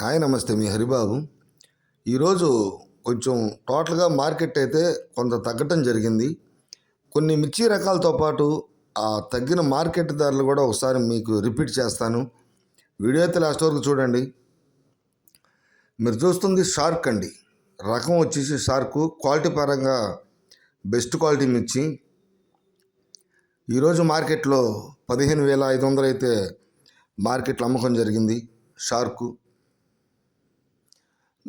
Hi నమస్తే మీ హరిబాబు. ఈరోజు కొంచెం టోటల్గా మార్కెట్ అయితే కొంత తగ్గటం జరిగింది. కొన్ని మిర్చి రకాలతో పాటు ఆ తగ్గిన మార్కెట్ ధరలు కూడా ఒకసారి మీకు రిపీట్ చేస్తాను. వీడియో అయితే లాస్ట్ వరకు చూడండి. మీరు చూస్తుంది షార్క్ అండి. రకం వచ్చేసి షార్క్. క్వాలిటీ పరంగా బెస్ట్ క్వాలిటీ మిర్చి. ఈరోజు మార్కెట్లో పదిహేను వేల ఐదు వందలు అయితే మార్కెట్లో అమ్మకం జరిగింది షార్కు.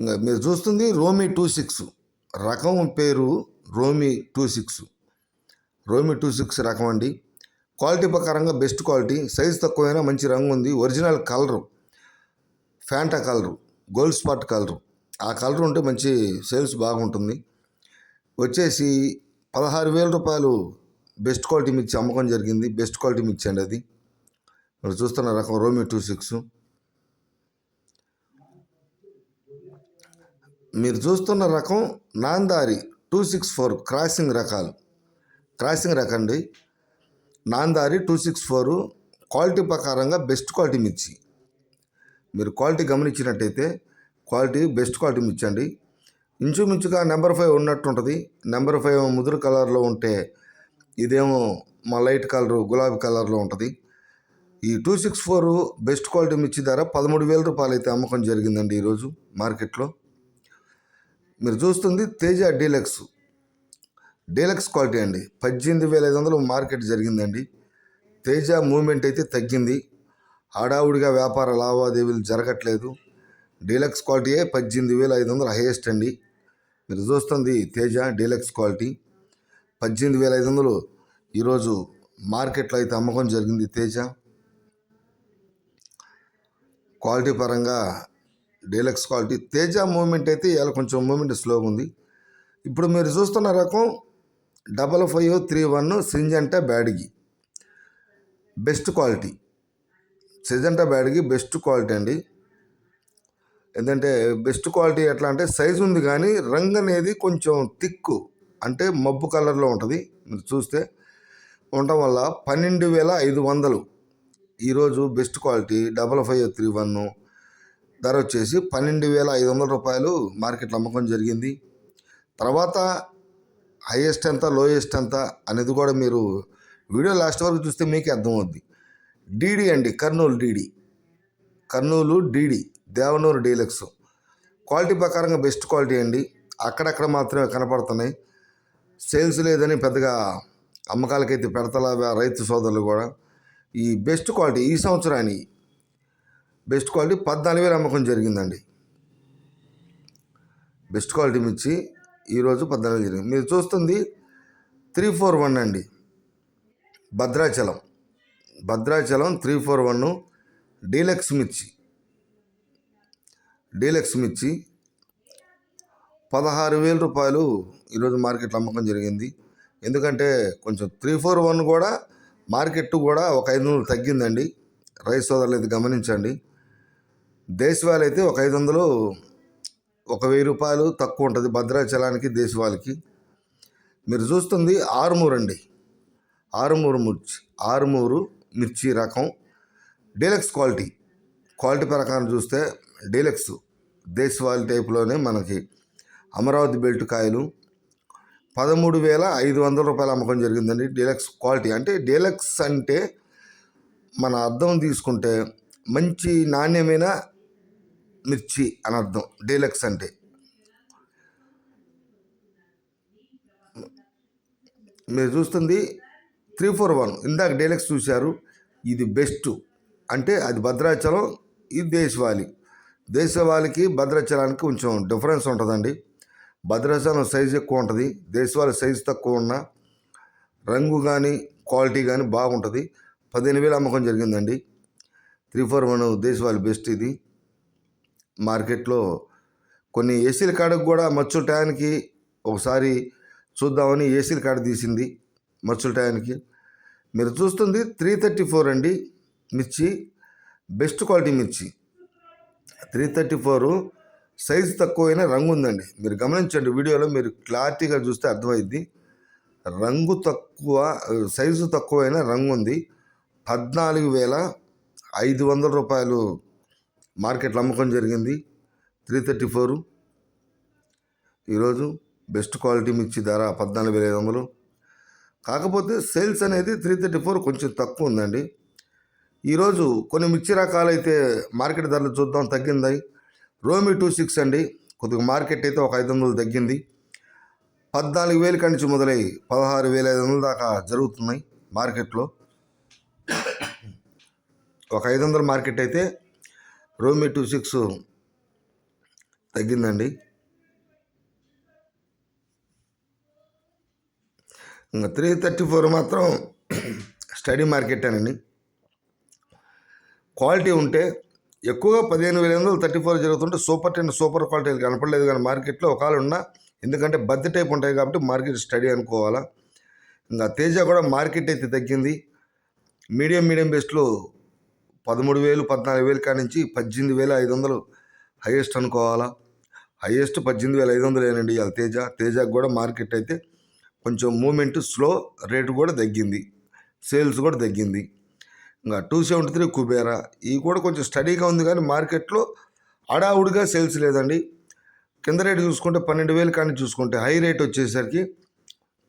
మీరు చూస్తుంది రోమి టూ సిక్స్. రకం పేరు రోమి టూ సిక్స్. రోమి టూ సిక్స్ రకం అండి. క్వాలిటీ ప్రకారంగా బెస్ట్ క్వాలిటీ. సైజ్ తక్కువైనా మంచి రంగు ఉంది. Original colour. Fanta colour. Gold Spot colour. ఆ కలర్ ఉంటే మంచి సేల్స్ బాగుంటుంది. వచ్చేసి పదహారు వేల రూపాయలు బెస్ట్ క్వాలిటీ మిర్చి అమ్మకం జరిగింది. బెస్ట్ క్వాలిటీ మిర్చి అండి అది. మీరు చూస్తున్న రకం రోమి టూ సిక్స్. మీరు చూస్తున్న రకం Namdhari two six four crossing రకాలు. క్రాసింగ్ రకం అండి. Namdhari two six four quality ప్రకారంగా బెస్ట్ క్వాలిటీ మిర్చి. మీరు క్వాలిటీ గమనించినట్టయితే క్వాలిటీ బెస్ట్ క్వాలిటీ మిర్చండి ఇంచుమించుగా నెంబర్ ఫైవ్ ఉన్నట్టు ఉంటుంది. నెంబర్ ఫైవ్ ముదురు కలర్లో ఉంటే ఇదేమో మా లైట్ కలరు గులాబీ కలర్లో ఉంటుంది. ఈ two six four best quality మిర్చి ధర పదమూడు వేల రూపాయలు అయితే అమ్మకం జరిగిందండి ఈరోజు మార్కెట్లో. మీరు చూస్తుంది తేజ డీలక్స్. డీలక్స్ క్వాలిటీ అండి. పద్దెనిమిది వేల ఐదు వందలు మార్కెట్ జరిగిందండి. తేజ మూమెంట్ అయితే తగ్గింది. హడావుడిగా వ్యాపార లావాదేవీలు జరగట్లేదు. డీలక్స్ క్వాలిటీయే పద్దెనిమిది వేల ఐదు వందలు హైయెస్ట్ అండి. మీరు చూస్తుంది తేజ డీలక్స్ క్వాలిటీ. పద్దెనిమిది వేల ఐదు వందలు ఈరోజు మార్కెట్లో అయితే అమ్మకం జరిగింది తేజ. క్వాలిటీ పరంగా డీలక్స్ క్వాలిటీ. తేజ మూమెంట్ అయితే ఇలా కొంచెం మూమెంట్ స్లోగా ఉంది. ఇప్పుడు మీరు చూస్తున్న రకం double five three one Syngenta Byadgi. Best quality. Syngenta Byadgi best quality అండి. ఎందుకంటే బెస్ట్ క్వాలిటీ ఎట్లా అంటే సైజు ఉంది కానీ రంగు అనేది కొంచెం థిక్కు. అంటే మబ్బు కలర్లో ఉంటుంది. మీరు చూస్తే ఉండటం వల్ల పన్నెండు వేల ఐదు వందలు. ఈరోజు best quality double five three one ధర వచ్చేసి పన్నెండు వేల ఐదు వందల రూపాయలు మార్కెట్లో అమ్మకం జరిగింది. తర్వాత హైయెస్ట్ ఎంత లోయెస్ట్ ఎంత అనేది కూడా మీరు వీడియో లాస్ట్ వరకు చూస్తే మీకే అర్థమవుద్ది. డీడీ అండి Kurnool DD Kurnool DD Devanur deluxe. Quality ప్రకారంగా బెస్ట్ క్వాలిటీ అండి. అక్కడక్కడ మాత్రమే కనపడుతున్నాయి. సేల్స్ లేదని పెద్దగా అమ్మకాలకైతే పెడతలా రైతు సోదరులు కూడా ఈ బెస్ట్ క్వాలిటీ ఈ సంవత్సరాన్ని బెస్ట్ క్వాలిటీ పద్నాలుగు వేలు అమ్మకం జరిగిందండి. బెస్ట్ క్వాలిటీ మిర్చి ఈరోజు పద్నాలుగు జరిగింది. మీరు చూస్తుంది త్రీ ఫోర్ వన్ అండి. Bhadrachalam. Bhadrachalam three four one deluxe మిర్చి. డీలక్స్ మిర్చి పదహారు వేల రూపాయలు ఈరోజు మార్కెట్లో అమ్మకం జరిగింది. ఎందుకంటే కొంచెం త్రీ ఫోర్ వన్ కూడా మార్కెట్ కూడా ఒక ఐదు వందలు తగ్గిందండి. రైస్ సోదరులు అయితే గమనించండి. దేశవాళీ అయితే ఒక ఐదు వందలు ఒక వెయ్యి రూపాయలు తక్కువ ఉంటుంది భద్రాచలానికి దేశవాళికి. మీరు చూస్తుంది ఆరుమూరు అండి. ఆరుమూరు మిర్చి ఆరుమూరు మిర్చి రకం. Deluxe quality. క్వాలిటీ ప్రకారం చూస్తే డీలక్స్ దేశవాళి టైప్లోనే మనకి అమరావతి బెల్ట్ కాయలు. పదమూడు వేల ఐదు వందల రూపాయలు అమ్మకం జరిగిందండి డీలక్స్ క్వాలిటీ. అంటే డీలక్స్ అంటే మన అర్థం తీసుకుంటే మంచి నాణ్యమైన మిర్చి అని అర్థం. డీలక్స్ అంటే. మీరు చూస్తుంది త్రీ ఫోర్ వన్. ఇందాక డీలక్స్ చూశారు ఇది బెస్ట్. అంటే అది భద్రాచలం ఇది దేశవాళి. దేశవాళికి భద్రాచలానికి కొంచెం డిఫరెన్స్ ఉంటుందండి. భద్రాచలం సైజు ఎక్కువ ఉంటుంది. దేశవాళి సైజు తక్కువ ఉన్న రంగు కానీ క్వాలిటీ కానీ బాగుంటుంది. పదిహేను వేలు అమ్మకం జరిగిందండి. త్రీ ఫోర్ వన్ దేశవాళి బెస్ట్ ఇది. మార్కెట్లో కొన్ని ఏసీల కాడకు కూడా మచ్చుల టయానికి ఒకసారి చూద్దామని ఏసీల కాడ తీసింది మచ్చుల టయానికి. మీరు చూస్తుంది త్రీ థర్టీ ఫోర్ అండి. మిర్చి బెస్ట్ క్వాలిటీ మిర్చి. త్రీ థర్టీ ఫోర్ సైజు తక్కువైనా రంగు ఉందండి. మీరు గమనించండి వీడియోలో మీరు క్లారిటీగా చూస్తే అర్థమైద్ది. రంగు తక్కువ సైజు తక్కువైనా రంగు ఉంది. పద్నాలుగు వేల ఐదు వందల రూపాయలు మార్కెట్లో అమ్మకం జరిగింది. Three thirty four. ఈరోజు బెస్ట్ క్వాలిటీ మిర్చి ధర పద్నాలుగు వేల ఐదు వందలు. కాకపోతే సేల్స్ అనేది త్రీ థర్టీ ఫోర్ కొంచెం తక్కువ ఉందండి. ఈరోజు కొన్ని మిర్చి రకాలు అయితే మార్కెట్ ధరలు చూద్దాం తగ్గింది. రోమి టూ సిక్స్ అండి. కొద్దిగా మార్కెట్ అయితే ఒక ఐదు వందలు తగ్గింది. పద్నాలుగు వేల కాడి నుంచి మొదలై పదహారు వేల ఐదు వందల దాకా జరుగుతున్నాయి మార్కెట్లో. ఒక ఐదు వందల మార్కెట్ అయితే రోమి టూ సిక్స్ తగ్గిందండి. ఇంకా త్రీ థర్టీ ఫోర్ మాత్రం స్టడీ మార్కెట్ అని క్వాలిటీ ఉంటే ఎక్కువగా పదిహేను వేల వందలు థర్టీ ఫోర్ జరుగుతుంటే సూపర్ టెన్ సూపర్ క్వాలిటీ కనపడలేదు కానీ మార్కెట్లో ఒకవేళ ఉన్నా ఎందుకంటే బద్ద టైప్ ఉంటాయి కాబట్టి మార్కెట్ స్టడీ అనుకోవాలా. ఇంకా తేజ కూడా మార్కెట్ అయితే తగ్గింది. మీడియం మీడియం బెస్ట్లో పదమూడు వేలు పద్నాలుగు వేలు కాడి నుంచి పద్దెనిమిది వేల ఐదు వందలు హైయెస్ట్ అనుకోవాలా? హైయెస్ట్ పద్దెనిమిది వేల ఐదు వందలేనండి ఇవాళ తేజ. తేజకు కూడా మార్కెట్ అయితే కొంచెం మూమెంట్ స్లో రేటు కూడా తగ్గింది. సేల్స్ కూడా తగ్గింది. ఇంకా టూ సెవెంటీ త్రీ కుబేరా ఇవి కూడా కొంచెం స్టడీగా ఉంది కానీ మార్కెట్లో అడావుడిగా సేల్స్ లేదండి. కింద రేటు చూసుకుంటే పన్నెండు వేలు కానీ చూసుకుంటే హై రేట్ వచ్చేసరికి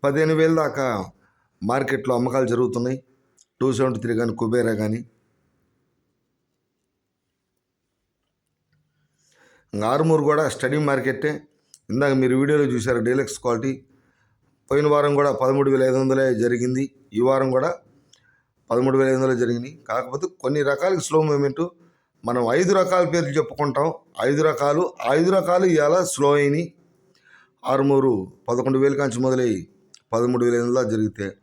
పదిహేను వేలు దాకా మార్కెట్లో అమ్మకాలు జరుగుతున్నాయి. టూ సెవెంటీ త్రీ కానీ కుబేరా కానీ. ఆరుమూరు కూడా స్టడీ మార్కెట్టే ఇందాక మీరు వీడియోలో చూశారు డీలక్స్ క్వాలిటీ. పోయిన వారం కూడా పదమూడు వేల ఐదు వందలే జరిగింది. ఈ వారం కూడా పదమూడు వేల ఐదు వందలే జరిగినాయి. కాకపోతే కొన్ని రకాలకి స్లో మూమెంటు మనం ఐదు రకాల పేర్లు చెప్పుకుంటాం. ఐదు రకాలు ఐదు రకాలు ఇవాళ స్లో అయినాయి? ఆరుమూరు పదకొండు వేలు కాంచి మొదలై పదమూడు వేల ఐదు వందలు జరిగితే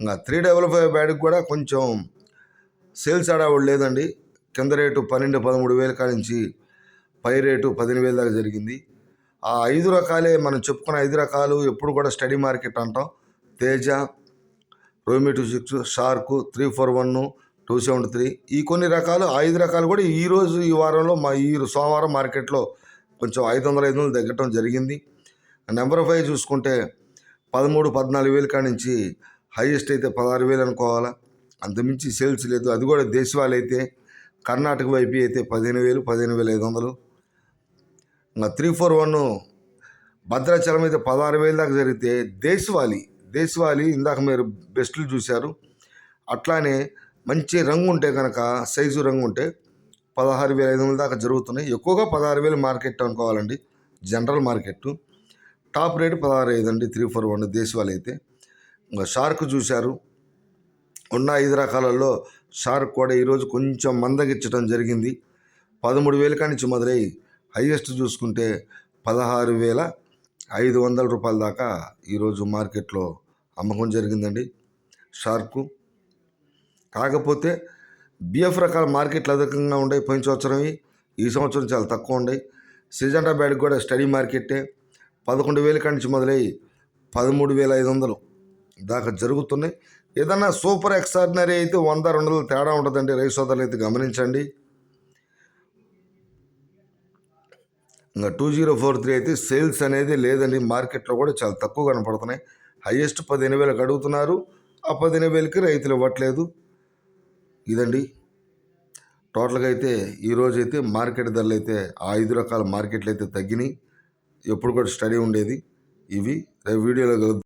ఇంకా త్రీ డెవలప్ బ్యాడ్కి కూడా కొంచెం సేల్స్ ఆడవాడు లేదండి. కింద రేటు పన్నెండు పదమూడు వేల కానించి పై రేటు పదిహేను వేల దాకా జరిగింది. ఆ ఐదు రకాలే మనం చెప్పుకున్న ఐదు రకాలు ఎప్పుడు కూడా స్టడీ మార్కెట్ అంటాం. Teja రోమి two six shark three four one two seventy three. ఈ కొన్ని రకాలు ఐదు రకాలు కూడా ఈరోజు ఈ వారంలో మా ఈ సోమవారం మార్కెట్లో కొంచెం ఐదు వందల ఐదు వందలు తగ్గటం జరిగింది. నెంబర్ ఫైవ్ చూసుకుంటే పదమూడు పద్నాలుగు వేలు కాడి నుంచి హైయెస్ట్ అయితే పదహారు వేలు అనుకోవాలా. అంతమించి సేల్స్ లేదు. అది కూడా దేశవాళీ అయితే కర్ణాటక వైపు అయితే పదిహేను వేలు పదిహేను వేల ఐదు వందలు. త్రీ ఫోర్ వన్ భద్రాచలం అయితే పదహారు వేల దాకా జరిగితే దేశవాళీ దేశవాళీ ఇందాక మీరు బెస్ట్లు చూశారు. అట్లానే మంచి రంగు ఉంటే కనుక సైజు రంగు ఉంటే పదహారు వేల ఐదు వందల దాకా జరుగుతున్నాయి. ఎక్కువగా పదహారు వేలు మార్కెట్ అనుకోవాలండి జనరల్ మార్కెట్ టాప్ రేట్ పదహారు ఐదు అండి త్రీ ఫోర్ వన్ దేశవాళీ అయితే. ఇంకా షార్క్ చూశారు. ఉన్న ఐదు రకాలలో షార్క్ కూడా ఈరోజు కొంచెం మందగించడం జరిగింది. పదమూడు వేల కాడి నుంచి మొదలై హైయెస్ట్ చూసుకుంటే పదహారు వేల ఐదు వందల రూపాయల దాకా ఈరోజు మార్కెట్లో అమ్మకం జరిగిందండి. షార్కు. కాకపోతే బిఎఫ్ రకాల మార్కెట్లు అధికంగా ఉన్నాయి. పోయిన సంవత్సరం ఈ సంవత్సరం చాలా తక్కువ ఉన్నాయి. సిజంటా బ్యాడ్ కూడా స్టడీ మార్కెట్టే. పదకొండు వేల కాడి నుంచి మొదలై పదమూడు వేల ఐదు వందలు దాకా జరుగుతున్నాయి. ఏదన్నా సూపర్ ఎక్స్ట్రాడినరీ అయితే వంద రెండు వందలు తేడా ఉంటుందండి. రైస్ సోదరులు అయితే గమనించండి. ఇంకా టూ జీరో ఫోర్ త్రీ అయితే సేల్స్ అనేది లేదండి. మార్కెట్లో కూడా చాలా తక్కువ కనపడుతున్నాయి. హైయెస్ట్ పదిహేను వేలకు అడుగుతున్నారు. ఆ పదిహేను వేలకి రైతులు ఇవ్వట్లేదు. ఇదండి. టోటల్గా అయితే ఈరోజు అయితే మార్కెట్ ధరలు అయితే ఆ ఐదు రకాల మార్కెట్లు అయితే తగ్గినాయి. ఎప్పుడు కూడా స్టడీ ఉండేది. ఇవి రేపు వీడియోలో కలుద్దాం.